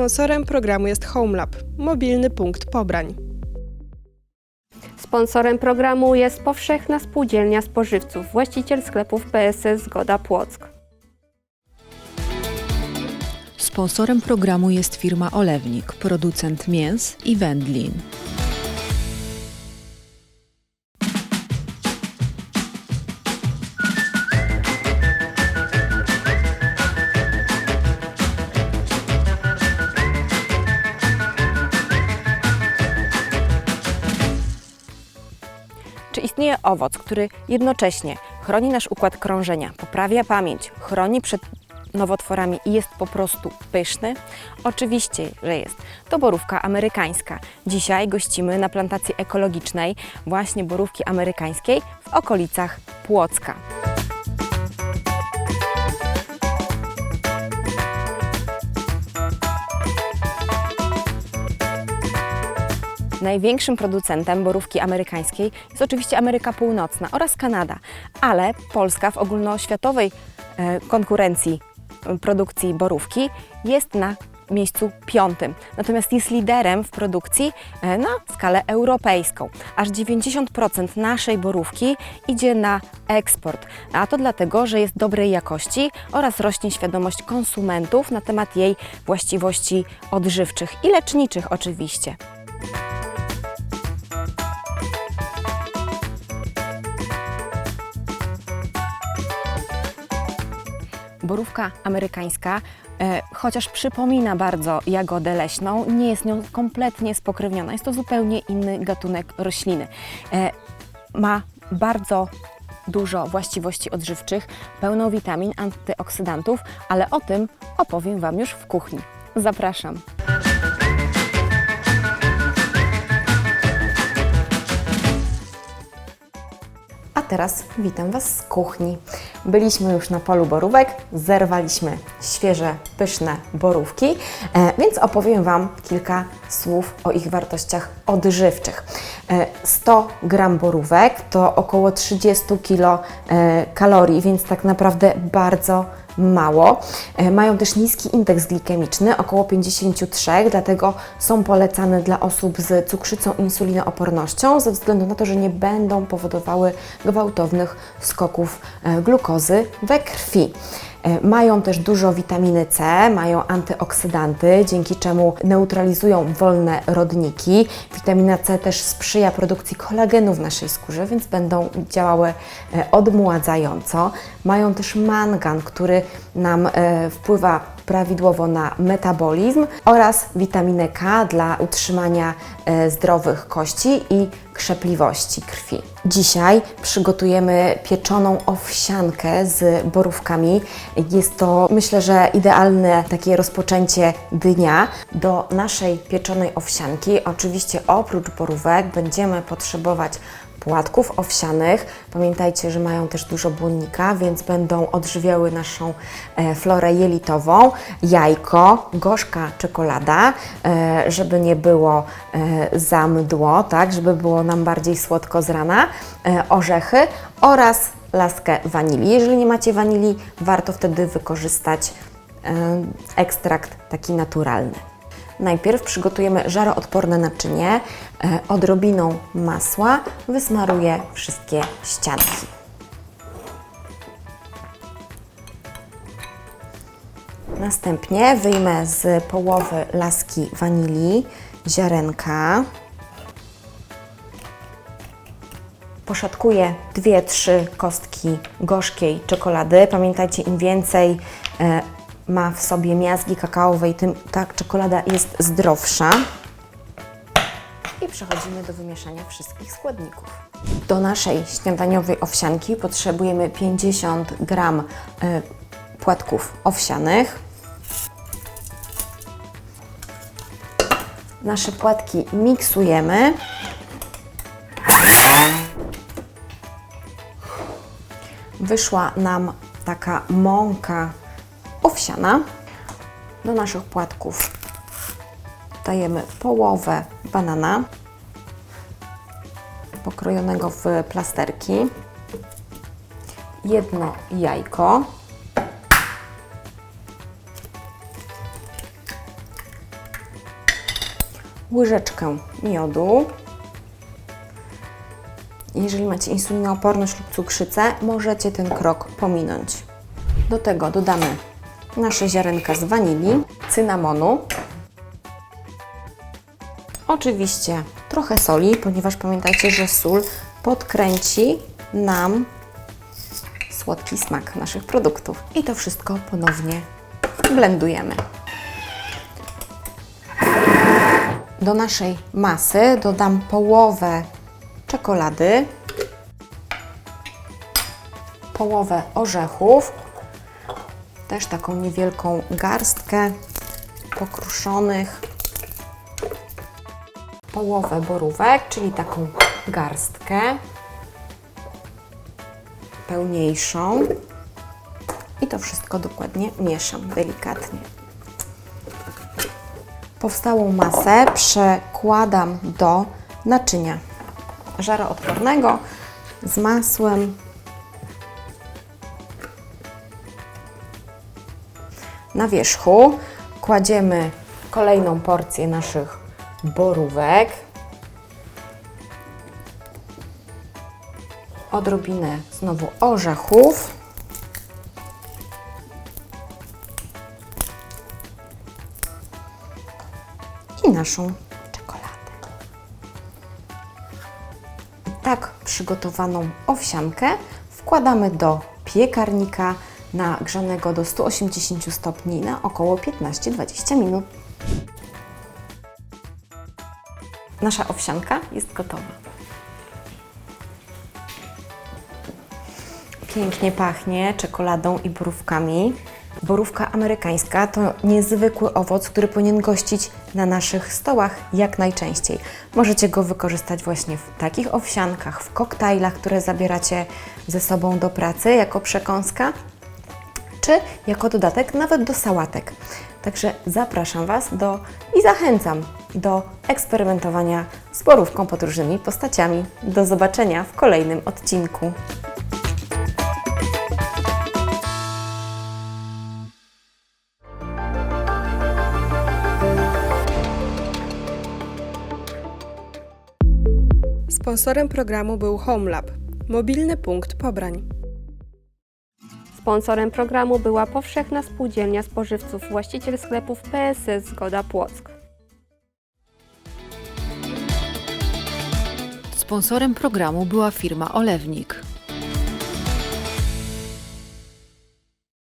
Sponsorem programu jest HomeLab, mobilny punkt pobrań. Sponsorem programu jest Powszechna Spółdzielnia Spożywców, właściciel sklepów PSS Zgoda Płock. Sponsorem programu jest firma Olewnik, producent mięs i wędlin. Istnieje owoc, który jednocześnie chroni nasz układ krążenia, poprawia pamięć, chroni przed nowotworami i jest po prostu pyszny? Oczywiście, że jest. To borówka amerykańska. Dzisiaj gościmy na plantacji ekologicznej właśnie borówki amerykańskiej w okolicach Płocka. Największym producentem borówki amerykańskiej jest oczywiście Ameryka Północna oraz Kanada, ale Polska w ogólnoświatowej e, konkurencji e, produkcji borówki jest na miejscu piątym. Natomiast jest liderem w produkcji e, na skalę europejską. Aż 90% naszej borówki idzie na eksport, a to dlatego, że jest dobrej jakości oraz rośnie świadomość konsumentów na temat jej właściwości odżywczych i leczniczych oczywiście. Borówka amerykańska, e, chociaż przypomina bardzo jagodę leśną, nie jest nią kompletnie spokrewniona. Jest to zupełnie inny gatunek rośliny. E, ma bardzo dużo właściwości odżywczych, pełno witamin, antyoksydantów, ale o tym opowiem Wam już w kuchni. Zapraszam. A teraz witam Was z kuchni. Byliśmy już na polu borówek, zerwaliśmy świeże, pyszne borówki, e, więc opowiem Wam kilka słów o ich wartościach odżywczych. E, 100 gram borówek to około 30 kilo e, kalorii, więc tak naprawdę bardzo mało. E, Mają też niski indeks glikemiczny, około 53, dlatego są polecane dla osób z cukrzycą insulinoopornością, ze względu na to, że nie będą powodowały gwałtownych skoków e, glukozy we krwi. E, Mają też dużo witaminy C, mają antyoksydanty, dzięki czemu neutralizują wolne rodniki. Witamina C też sprzyja produkcji kolagenu w naszej skórze, więc będą działały e, odmładzająco. Mają też mangan, który nam e, wpływa prawidłowo na metabolizm oraz witaminę K dla utrzymania e, zdrowych kości i krzepliwości krwi. Dzisiaj przygotujemy pieczoną owsiankę z borówkami. Jest to myślę, że idealne takie rozpoczęcie dnia. Do naszej pieczonej owsianki oczywiście oprócz borówek będziemy potrzebować płatków owsianych. Pamiętajcie, że mają też dużo błonnika, więc będą odżywiały naszą e, florę jelitową. Jajko, gorzka czekolada, e, żeby nie było e, za mdło, tak, żeby było nam bardziej słodko z rana, orzechy oraz laskę wanilii. Jeżeli nie macie wanilii, warto wtedy wykorzystać ekstrakt taki naturalny. Najpierw przygotujemy żaroodporne naczynie. E, Odrobiną masła wysmaruję wszystkie ścianki. Następnie wyjmę z połowy laski wanilii ziarenka. Poszatkuję 2-3 kostki gorzkiej czekolady. Pamiętajcie, im więcej e, ma w sobie miazgi kakaowej, tym ta czekolada jest zdrowsza. I przechodzimy do wymieszania wszystkich składników. Do naszej śniadaniowej owsianki potrzebujemy 50 gram e, płatków owsianych. Nasze płatki miksujemy. Wyszła nam taka mąka owsiana. Do naszych płatków dajemy połowę banana pokrojonego w plasterki, jedno jajko, łyżeczkę miodu. Jeżeli macie insulinooporność lub cukrzycę, możecie ten krok pominąć. Do tego dodamy nasze ziarenka z wanilii, cynamonu, oczywiście trochę soli, ponieważ pamiętajcie, że sól podkręci nam słodki smak naszych produktów. I to wszystko ponownie blendujemy. Do naszej masy dodam połowę czekolady, połowę orzechów, też taką niewielką garstkę pokruszonych, połowę borówek, czyli taką garstkę pełniejszą i to wszystko dokładnie mieszam delikatnie. Powstałą masę przekładam do naczynia żaroodpornego z masłem. Na wierzchu kładziemy kolejną porcję naszych borówek. Odrobinę znowu orzechów. I naszą czekoladę. Tak przygotowaną owsiankę wkładamy do piekarnika nagrzanego do 180 stopni na około 15-20 minut. Nasza owsianka jest gotowa. Pięknie pachnie czekoladą i borówkami. Borówka amerykańska to niezwykły owoc, który powinien gościć na naszych stołach jak najczęściej. Możecie go wykorzystać właśnie w takich owsiankach, w koktajlach, które zabieracie ze sobą do pracy jako przekąska, czy jako dodatek nawet do sałatek. Także zapraszam Was do i zachęcam do eksperymentowania z borówką pod różnymi postaciami. Do zobaczenia w kolejnym odcinku. Sponsorem programu był HomeLab, mobilny punkt pobrań. Sponsorem programu była Powszechna Spółdzielnia Spożywców, właściciel sklepów PSS Zgoda Płock. Sponsorem programu była firma Olewnik,